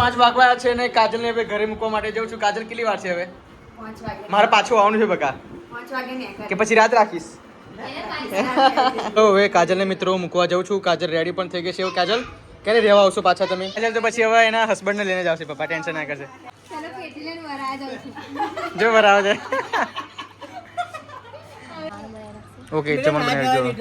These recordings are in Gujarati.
પાંચ વાગવા છે ને કાજલ ને હવે ઘરે મૂકવા માટે જઉં છું. કાજલ કેટલી વાર છે હવે? મારે પાછું આવવાનું છે બકા. પાંચ વાગે ને કે પછી રાત રાખીશ? તો હવે કાજલ ને મિત્રો મૂકવા જાઉં છું. કાજલ રેડી પણ થઈ ગઈ છે. કાજલ ક્યારે રહેવા આવશો પાછા તમે? એટલે તો પછી હવે એના હસબન્ડ ને લઈને જ આવશે પપ્પા. ટેન્શન ના કરશે ચાલો પેટી લઈને વરા જાઉં છું. જો બરાબર છે ઓકે ચમન બનાવી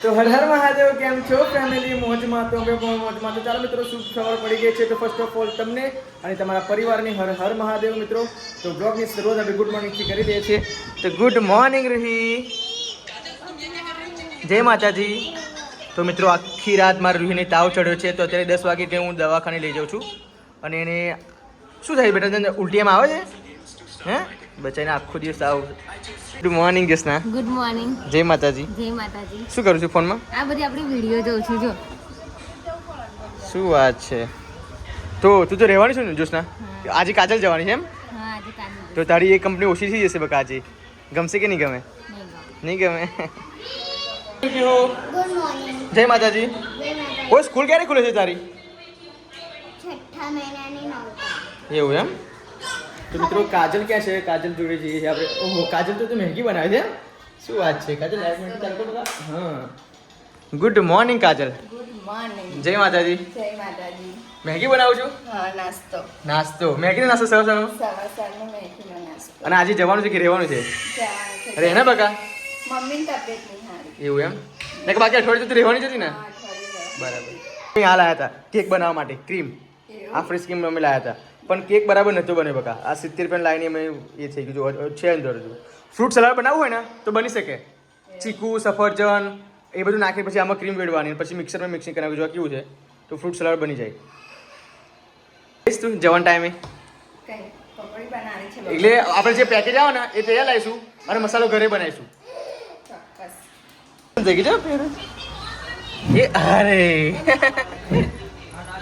તો હર હર મહાદેવ, કેમ છો? ફેમિલી મોજમાં તો અમે પણ મોજમાં તો ચાલો મિત્રો, શુભ ખબર પડી ગઈ છે. તો ફર્સ્ટ ઓફ ઓલ તમને અને તમારા પરિવારની હર હર મહાદેવ મિત્રો, તો બ્લોગની શરૂઆત આપણે ગુડ મોર્નિંગથી કરી દઈએ છીએ. તો ગુડ મોર્નિંગ રૂહી. જય માતાજી. તો મિત્રો, આખી રાત મારા રૂહીને તાવ ચડ્યો છે. તો અત્યારે દસ વાગે હું દવાખાને લઈ જાઉં છું. અને એને શું થાય બેટા? ઉલટીમાં આવે છે? હે? બચાઈને આખો દિવસ આવ. Good morning Jasna good morning જય માતાજી. જય માતાજી. શું કરું છું ફોનમાં? આ બધી આપણી વીડિયો જોઉં છું જો. શું વાત છે? તો તું તો રહેવાની છું ને જોશના? આજે કાજલ જવાની છે એમ? હા આજે કાલે તો તારી એ કંપની ઓછી થઈ જશે બકા આજે. ગમશે કે નહીં ગમે? નહીં ગમે. ગુડ જય માતાજી. જય ઓ સ્કૂલ ક્યારે ખુલે છે તારી? છઠ્ઠા મહિનાની એવું એમ? તો મિત્રો કાજલ ક્યાં છે? કાજલ જોડે જઈએ છીએ આપણે. ઓહો કાજલ તો તું મહેંગી બનાવે છે શું વાત છે? કાજલ લાઈફ મિનિટ ચાલુ કરો હા. Good morning Kajal. Good morning જય માતાજી. જય માતાજી. મેગી બનાવું છું? હા નાસ્તો. નાસ્તો. મેગીનો નાસ્તો સરસ સરસ સવાર મેગી નાસ્તો. અને આજે જવાનું છે કે રહેવાનું છે? એના બકા? મમ્મીની તબિયત નહીં સારી એવું એમ? ને બાકી અઠવાડિયું તો રહેવાની જ હતી ને? બરાબર. અહીં આ લાયા હતા કેક બનાવવા માટે ક્રીમ. આ ફ્રેશ ક્રીમ અમે લાયા હતા. પણ કેક બરાબર નહોતો બન્યો બકા. આ સિત્તેર પણ લાઈને અમે એ થઈ ગયું. છે અંદર હજુ. ફ્રૂટ સલાડ બનાવવું હોય ને તો બની શકે. ચીકુ સફરજન એ બધું નાખી પછી આમાં ક્રીમ વેડવાની પછી મિક્સરમાં મિક્સિંગ કરાવી. નાખી જો કેવું છે તો ફ્રૂટ સલાડ બની જાય. તું જવાન ટાઈમે એટલે આપણે જે પેકેજ આવે ને એ તૈયાર લાવીશું અને મસાલો ઘરે બનાવીશું. જગી જાઓ એ અરે.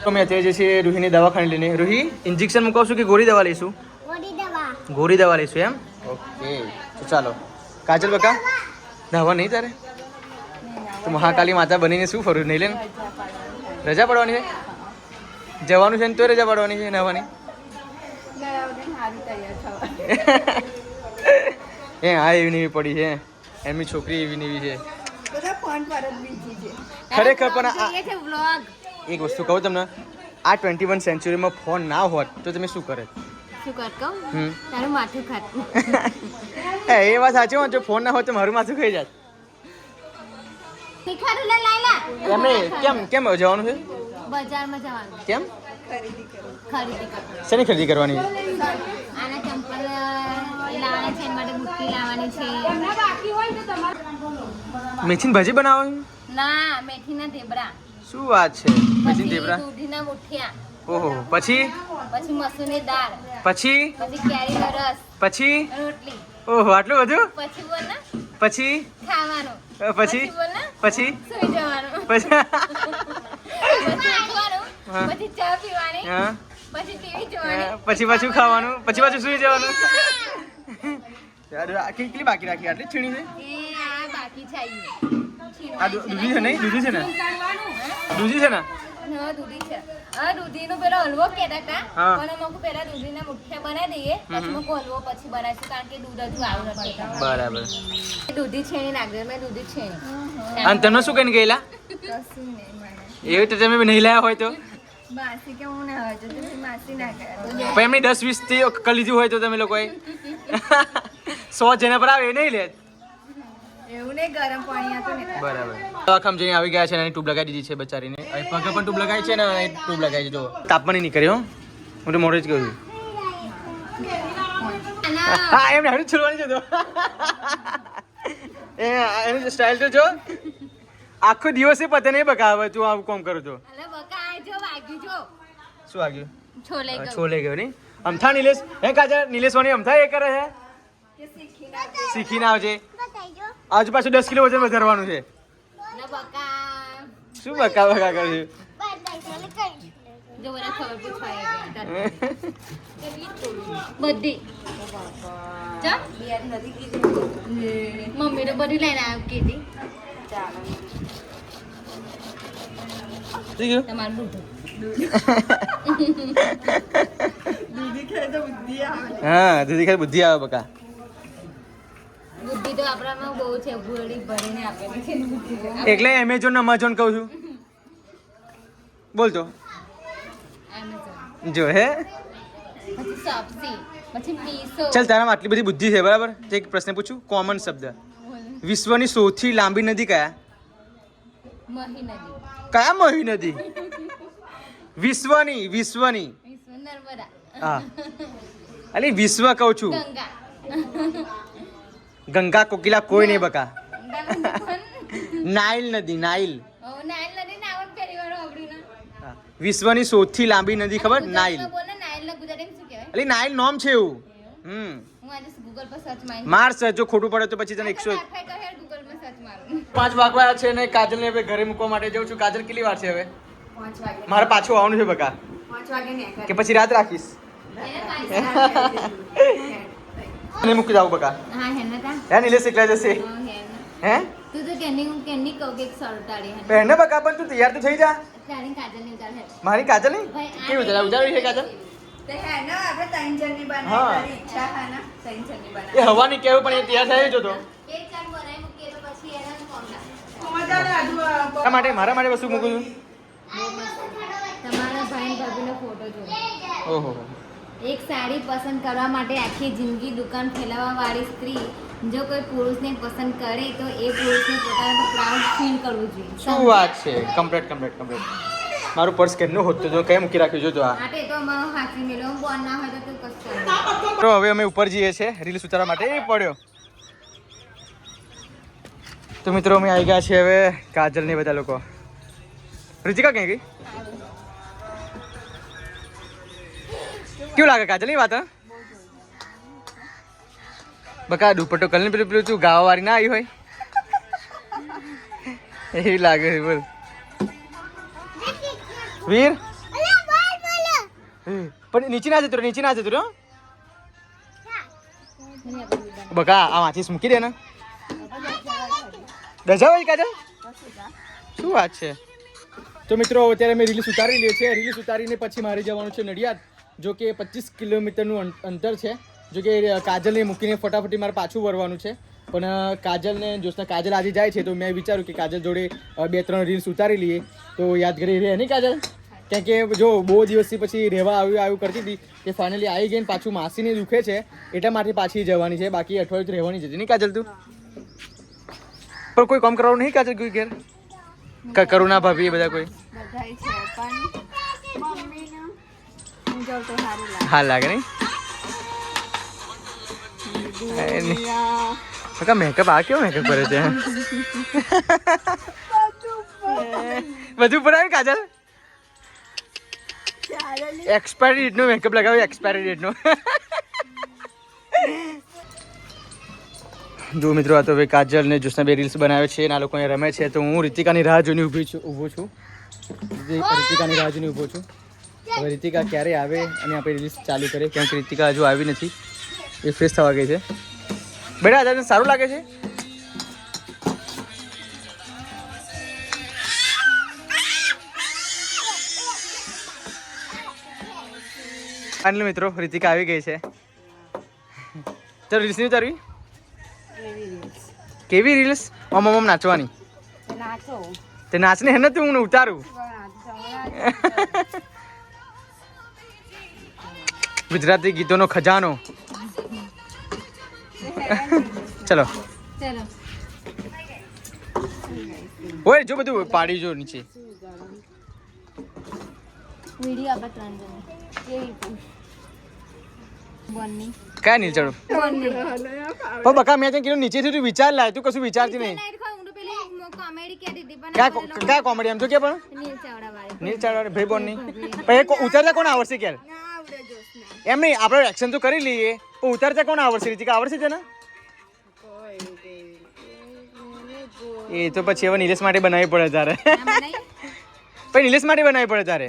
તો મેં અત્યારે જે છે રૂહીની દવાખાને લઈને રૂહી ઇન્જેક્શન મુકાવશું કે ગોળી દવા લઈશું? ગોળી દવા. લઈશું એમ? ઓકે તો ચાલો. કાજલ બકા નાવા નહીં તારે? તો મહાકાલી માતા બનીને શું ફરું? નહીં લેને? રજા પડવાની છે? જવાનું છે ને તો રજા પડવાની છે નાવાની? એ હા એવી નેવી પડી છે એમની છોકરી એવી નેવી છે. ખરેખર પણ આ- જોઈએ છે વ્લોગ એક વસ્તુ કહું તમને આ ટ્વેન્ટી વન સેન્ચુરીમાં ફોન ના હોત તો તમે શું કરે? શું કર કહું? તારું માથું ખાતું. એ વાત સાચી હોય જો ફોન ના હોત તો મારું માથું ખાઈ જાત. એમને કેમ કેમ જવાનું છે? બજારમાં જવાનું. કેમ? ખરીદી શેની ખરીદી કરવાની મેથીન ભાજી બનાવવાની ના છે એના માટે બુટ્ટી લાવવાની છે. મેથીની ભાજી બનાવો ના ઢેબરા. શું વાત છે? પછી દેવરા? દૂધીના મુઠિયા. ઓહો પછી? પછી મસૂરની દાળ. પછી? પછી કેરીનો રસ. પછી? રોટલી. ઓહો આટલું બધું? પછી બોલ ને. પછી? ખાવાનું. પછી? બોલ ને. પછી? સુઈ જવાનું. પછી? પછી. પછી ચા પીવાની. પછી ટીવી જોવાની. પછી પાછું ખાવાનું. પછી પાછું સુઈ જવાનું. યાર, કેટલી બાકી રાખી? આટલી છીણી છે? બાકી છે આ દૂધી છે નહીં દૂધી છે ને? દૂધી છે ને? હા, દૂધી છે. હવે દૂધીનો પેલો હલવો કહેતા હતા. પણ અમે કહું પહેલા દૂધીના મુઠિયા બનાવી દઈએ પછી મૂકું હલવો પછી બનાવીશું કારણ કે દૂધ હજુ આવું નથી બરાબર. દૂધી છેણી નાખી મેં દૂધી છેણી અને તમે શું કહીને ગયેલા? કશું નહીં એવું તો તમે નહીં લાયા હોય તો? ના ના એમની દસ વીસથી કરી હોય તો તમે લોકોએ. સો જેના પર આવે એ નહીં લે. એવું નહીં ગરમ પાણી હતું ને બરાબર. દવાખામ જઈને આવી ગયા છે અને ટ્યુબ લગાવી દીધી છે બચારીને. અહીં પગે પણ ટ્યુબ લગાવી છે ને અહીં ટ્યુબ લગાવી છે જો તાપમાન નહીં કર્યો હું. તો મોડે જ કહ્યું હા એમને હરી છોડવાની છે તો એ એની સ્ટાઇલ તો જો આખો દિવસે પતે નહીં બકાવે તું આવું કોમ કરો તો અલે બકા આ જો વાગ્યું જો શું વાગ્યું? છોલે ગયો. નહીં. અમથા નિલેશ હે કાજા નિલેશ વાણી અમથા એ કરે છે કે શીખી ના શીખીને આવજે. આજુ પાછું દસ કિલો વજન વધારવાનું છે. ને બકા. શું બકા બકા જો બધા. મમ્મી તો બધી લઈને આવી કીધી. તમારું દૂધ. હા દીદી ખાલી બુદ્ધિ આવે બકા. આપણામાં બહુ છે ભૂળી ભરીને આપેલી છે એટલે એમેઝોન અમેઝોન કહું છું. બોલ તો જો હે. ચાલ તારામાં આટલી બધી બુદ્ધિ છે બરાબર? તો એક પ્રશ્ન પૂછું કોમન શબ્દ. વિશ્વની સૌથી લાંબી નદી કયા? કયા મહી નદી? વિશ્વની વિશ્વની. હા. અલી વિશ્વ કહું છું. ગંગા કોકિલા કોઈ નહીં બકા. નાઇલ નદી નાઇલ. ને. વિશ્વની સૌથી લાંબી નદી ખબર? નાઇલ. ને? અલી નાઇલ નોમ છે એવું. હમ. મારી. સર જો ખોટું પડે તો પછી તને એકસો. પાંચ વાગવા છે ને કાજલને હવે ઘરે મૂકવા માટે જાઉં છું. કાજલ કેટલી વાર છે હવે? મારે પાછું આવવાનું છે બકા. ને કે પછી રાત રાખીશ. અને મૂકી જાવ બકા. હા હેને તા? હે નિલેશ એકલા જશે? હા. હે તું તો કેની હું કેની કહું કે સરટાડી હેને. પહેરને બકા પણ તું તૈયાર તો થઈ જા. તારી કાજલની ઉતાર હેને. મારી કાજલ આ કેવું ઉતાર ઉતારવી છે કાજલ? તે હે ને આપણે ત્રણ જણની હા. બનાવી તારી ઈચ્છા હે ને? ત્રણ જણની એ બનાવી હવાની કેવું પણ એ તૈયાર થઈ જતો એક ચાર બનાવી મૂકીએ તો પછી એને ને મારા માટે મારા માટે વસ્તુ મૂકું છું. તમારા ભાઈ ભાભીનો ફોટો જો ઓહો. એક સાડી પસંદ કરવા માટે આખી જિંદગી દુકાન ફેલાવવા વાળી સ્ત્રી જો કોઈ પુરુષને પસંદ કરે તો એ પુરુષને પોતાનો પર પ્રાઉડ ફીલ કરવું જોઈએ. શું વાત છે? કમ્પ્લીટ કમ્પ્લીટ કમ્પ્લીટ મારું પર્સ કેમનું હોતું? તો કઈ મૂકી રાખ્યું જોજો આ. માટે તો અમારો હાથી મેળો બોન ના હોય તો કશું તો હવે અમે ઉપર જઈએ છીએ. રીલ્સ ઉતારવા માટે એ પડ્યો. તો મિત્રો અમે આવી ગયા છીએ હવે કાજલ ને બધા લોકો. રિતિકા ક્યાં ગઈ? કેવું લાગે કાજલની વાત? બકા, દુપટ્ટો કલર પેલું પેલું તું ગાવા વાળી ના આવી હોય? એવી લાગે છે, બોલ. વીર? પણ નીચે ના જતું નીચે ના જતું બકા, આ વાંચીસ મૂકી દે ને. હોય કાજલ? શું વાત છે? તો મિત્રો, અત્યારે મેં રીલ્સ ઉતારી લઈએ છીએ રીલ્સ ઉતારીને પછી મારે જવાનું છે નડિયાદ. જો કે પચીસ કિલોમીટરનું અંતર છે. જો કે કાજલને મૂકીને ફટાફટી મારે પાછું વળવાનું છે. પણ કાજલને, જોશના કાજલ આજે જાય છે, તો મેં વિચાર્યું કે કાજલ જોડે બે ત્રણ રીલ્સ ઉતારી લઈએ. તો યાદગીરી રહે નહીં કાજલ? કેમ કે, જો, બહુ દિવસથી પછી રહેવા આવ્યું આવ્યું કરતી હતી કે ફાઇનલી આવી ગઈ પાછું માસીને દુખે છે, એટલા માટે પાછી જવાની છે. બાકી અઠવાડિયું રહેવાની છે નહીં કાજલ તું? પણ કોઈ કામ કરવાનું નહીં કાજલ કોઈ ઘેર? કરુણા ભાભી બધા કોઈ? બધા છે, પણ હું તો સારું લાગે. હા લાગે નહીં? કાકા મેકઅપ આ કેવો મેકઅપ કરે છે? બધું પડાવ્યું કાજલ? એક્સપાયરી ડેટનો મેકઅપ લગાવ્યો એક્સપાયરી ડેટનો જો મિત્રો આ તો હવે કાજલ ને જોશના બે રીલ્સ બનાવે છે અને આ લોકો રમે છે તો હું રિતિકાની રાહ જોઈને ઊભી છું ઊભો છું. રીતિકાની રાહ જોઈને ઊભો છું. હવે રીતિકા ક્યારે આવે અને આપણે રિલીઝ ચાલુ કરીએ કેમ કે રીતિકા હજુ આવી નથી. એ ફ્રેશ થવા ગઈ છે. બેટા તને સારું લાગે છે? ફાઇનલ મિત્રો રીતિકા આવી ગઈ છે. ચાલો રીલ્સ નહીં ઉતારવી? કેવી રીલ્સ ઓમ ઓમ નાચવાની. તે નાચને હે ને તું ઉતારું ગુજરાતી ગીતોનો ખજાનો ચલો ચલો ઓય જો બધું પાડી જો નીચે વીડિયો આપણે ત્રણ જણ કેવી બોનની કયા નીલ ચડો પણ બકા મેં તને કીધું નીચેથી તું વિચાર લાય તું કશું વિચારતી નહીં નાઈટ ખાવ હું તો પેલી કોમેડી કહેતી હતી પણ કયા કો- કયા કોમેડી એમ તો કે પણ નીલ ચાવડા વાળી નીલ ચડવા ભાઈ બોન નહીં પણ એ કો- ઉતરતા કોણ આવડશે ક્યારે ના આવડે જોશના એમ નહીં આપણે એક્શન તો કરી લઈએ. પણ ઉતારતા કોણ આવડશે રીતિકા આવડશે તને એ તો પછી હવે નિલેશ માટે બનાવી પડે તારે. પછી નિલેશ માટે બનાવી પડે તારે.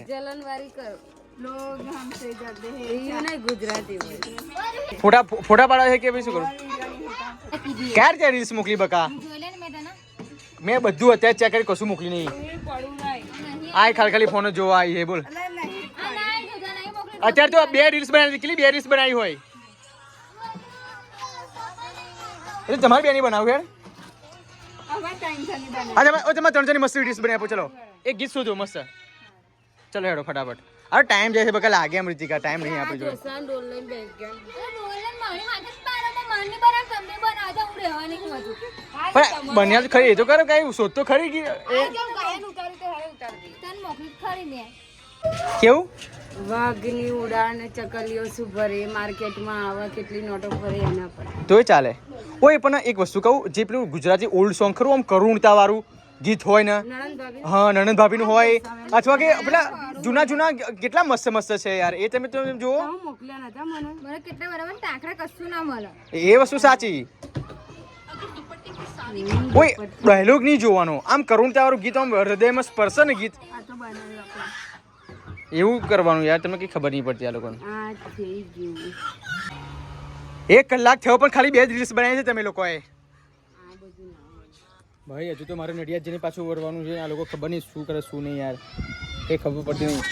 ફોટા ફોટા પાડવા છે કે ભાઈ શું કરું? ક્યારે ત્યાં રીલ્સ મોકલી બકા? મેં બધું અત્યારે ચેક કરી કશું મોકલી નહીં. આ ખાલી ખાલી ફોન જોવા આવી છે બોલ. અત્યારે તો બે રીલ્સ બનાવી કેટલી બે રીલ્સ બનાવી હોય? એટલે તમારી બેની બનાવું. યાર આજે તમે તમારે ત્રણ ચારની મસ્ત રીલ્સ બનાવી આપો ચલો. એક ગીત શોધો મસ્ત. ચલો હેડો ફટાફટ. અરે ટાઈમ જાય છે બકા લાગે એમ રીતિકા ટાઈમ નહીં આપી જોઈએ હું બન્યા તો ખરી એ તો કરો કઈ શોધ તો ખરી કે એ? તને મોકલી ખરી ને કેવું? વાઘની ઉડાન ચકલીઓ શું ભરે માર્કેટમાં આવા કેટલી નોટો ભરે એના પર. તોય ચાલે. ઓય પણ એક વસ્તુ કહું જે પેલું ગુજરાતી ઓલ્ડ સોંગ ખરું આમ કરુણતા વાળું ગીત હોય ને? નણંદ ભાભી? હા નણંદ ભાભીનું હોય. અથવા કે પેલા જૂના જૂના કેટલા મસ્ત મસ્ત છે યાર. એ તમે તમે જુઓ. મોકલ્યા નતા મને. મને કેટલા બરાબર ટાંકરા કશું ના મળે. એ વસ્તુ સાચી. કોઈ ડાયલોગ નહીં જોવાનો. આમ કરુણતા વાળું ગીત આમ હૃદયમાં સ્પર્શે ને ગીત. આ તો બનાવ્યું એવું કરવાનું યાર તમને કઈ ખબર નહીં પડતી આ લોકોને. એક કલાક થયો પણ ખાલી બે જ રીલ્સ બનાવી છે તમે લોકોએ. ભાઈ હજુ તો મારે નડિયાદ જઈને પાછું વળવાનું છે આ લોકો ખબર નહીં શું કરે શું નહીં યાર. કઈ ખબર પડતી નહીં.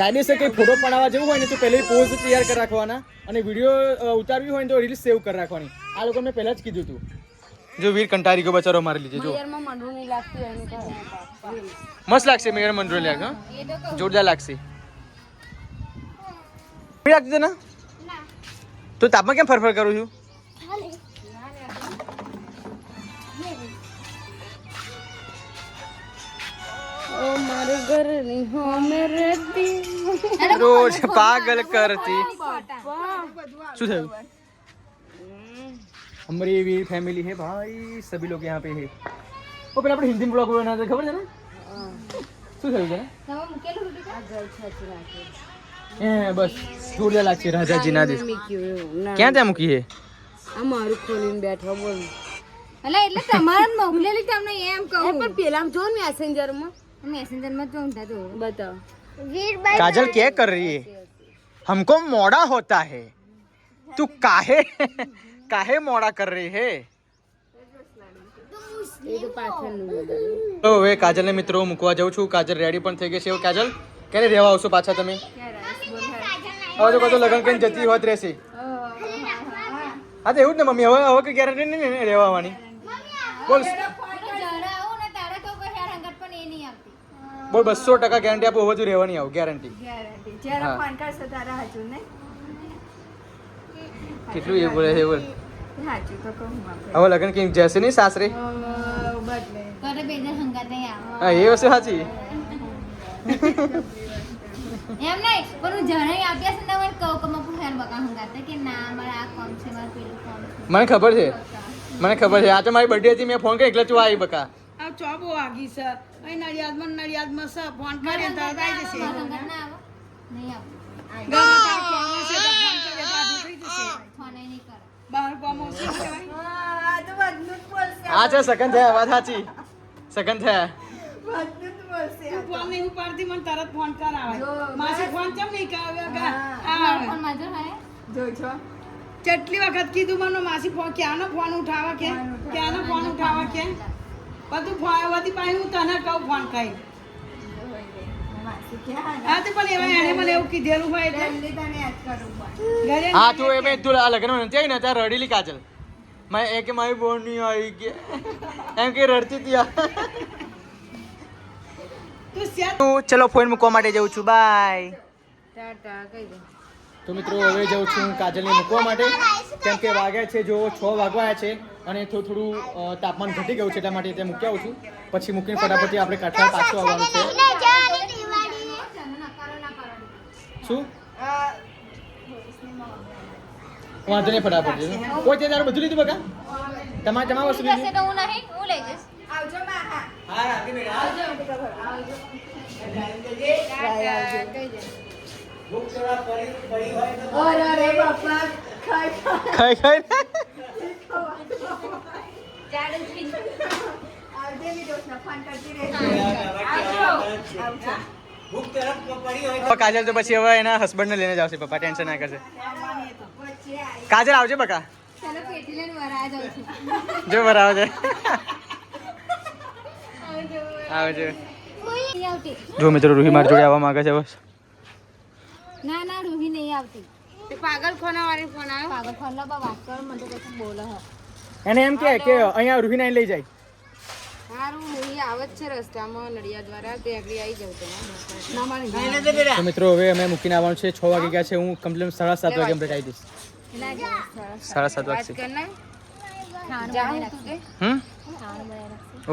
કાયદેસર કંઈ ફોટો પડાવવા જેવું હોય ને તો પહેલાં પોઝ તૈયાર કરી રાખવાના અને વીડિયો ઉતારવી હોય ને તો રીલ્સ સેવ કરી રાખવાની. આ લોકો મેં પહેલાં જ કીધું હતું. જો વીર કંટારી ગયો બચારો મારી લીધે જો. મસ્ત લાગશે મેયર મંડળ લાગે જોરદાર લાગશે. લાગતી તને તો તાપમાં કેમ ફરફર કરું છું? ઓ મારે ઘરની હોમે રહેતી. રોજ પાગલ કરતી શું થયું? हमारी भी फैमिली है भाई सभी लोग यहाँ पे है वो पहले આપણે હિન્દી બ્લોગ બનાવતા ખબર છે ને શું થયું છે તમે મૂકેલું હતું કે? આ જળ છાતી રાખે એ બસ જોરદાર લાગશે રાજાજી ના દેશ મૂક્યું એવું ના ક્યાં ત્યાં મૂકી છે આ મારું ખોલીને બેઠો બોલ અલા એટલે તમારે જ મોકલેલી તમને એમ એ કહું પણ પેલા જો મેસેન્જરમાં મેસેન્જરમાં તો ઊંધા તો બતાવ વીરભાઈ काजल क्या कर रही है हमको मोड़ा होता है तू काहे काहे मोड़ा कर रही है એ તો પાછળનું બધું તો હવે કાજલને મિત્રો મૂકવા જાઉં છું કાજલ રેડી પણ થઈ ગઈ છે હવે કાજલ ક્યારે રહેવા આવશો પાછા તમે હવે તો કતો લગન કરીને જતી હોત રહેશે હા તો એવું જ ને મમ્મી હવે હવે કઈ ગેરંટી નહીં ને રહેવા આવવાની બોલ જરા આવું ને તારા તો કોઈ હેર હંગત પણ એ નહીં આવતી બોલ બસો ટકા ગેરંટી આપો હવે તું રહેવાની આવું ગેરંટી ગેરંટી જ્યારે હા. ફોન કરશો તારા હાચું ને કેટલું એ બોલે છે બોલ હાચું તો કહું આપણે હવે લગન કેમ? જશે નહીં સાસરે? હા એ વસ્તુ સાચી. એમ નહીં પણ હું જણાઈ આપ્યા છે ને મને કહું કે મકુ હેર બકા હંગાતે કે ના મારે આ કોમ છે મારે પેલું કોમ છે. મને ખબર છે. મને ખબર છે. આ તો મારી બર્થડે હતી મેં ફોન કરી એટલે તું આવી બકા. આ ચોબો આગી છે. અહીં નડિયાદમાં નડિયાદમાં છે. ફોન કરે તો આવી જશે નહીં આવું. ગમે તાર કોમ હશે તો ફોન કરે તો થઈ જશે. ફોન નહીં કરે. આ તો બધું જ બોલશે આ છે સગન થયા વાત સાચી. સગન થયા. બધું જ બોલશે તું ફોન નહીં ઉપાડતી મને તરત ફોન કરાવે માસી ફોન કેમ નહીં કરાવે મારો આવે. ફોન માજો જો છો કેટલી વખત કીધું મને માસી ફોન ક્યાંનો ફોન ઉઠાવે કે? ક્યાંનો ફોન ઉઠાવે કે? બધું ફોન વધી પાછી હું તને કહું ફોન કરી હા તો એ તું આ લગ્નમાં નથી આવી ને ત્યાં રડેલી કાજલ. મેં એ કે મારી બોન નહીં આવી કે. એમ કે રડતી હતી હું ચલો ફોન મૂકવા માટે જાઉં છું. બાય. તો મિત્રો હવે જાઉં છું કાજલને મૂકવા માટે. કેમ કે વાગ્યા છે જો છ વાગવાયા છે અને થોડું થોડું તાપમાન ઘટી ગયું છે એટલા માટે ત્યાં મૂકી આવું છું. પછી મૂકીને ફટાફટ આપણે કાઠિયાવાડ પાછું આવવાનું છે. શું? વાંધો નહીં ફટાફટ. કોઈ તે તારું બધું લીધું બકા? તમારે તમારા વસ્તુ લીધું? તો હું નહીં? હું લઈ જઈશ. હા. રાતી આવજો ખાઈ ખાઈ પપ્પા કાજલ તો પછી હવે એના હસબન્ડને લઈને જાવશે પપ્પા ટેન્શન ના કરશે. કાજલ આવજે બકા. ચાલો વરા જાઉં છું. જો બરાબર આવજે. આવજો જો મિત્રો રૂહી મારી જોડે આવવા માંગે છે બસ. ના ના રૂહી નહીં આવતી. પાગલ ખોના વાળી ફોન આવ્યો. પાગલ ખોના બા વાત કર મને તો કશું બોલો હે. એને એમ કે કે અહીંયા રૂહીને લઈ જાય. તે મિત્રો હવે અમે મૂકીને આવવાનું છે. છ વાગે ગયા છે. હું કમ્પ્લેન સાડા સાત વાગે આવી દઈશ સાડા સાત. વાગશે.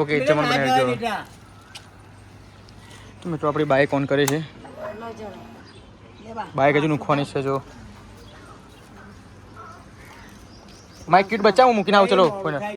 ઓકે જમણ બનાવી દો તો મિત્રો આપણી બાઈક ઓન કરે છે. બાઈક હજુ નુખવાની છે જો. માઇક કીટ બચાવું મૂકીને આવું ચલો કોઈને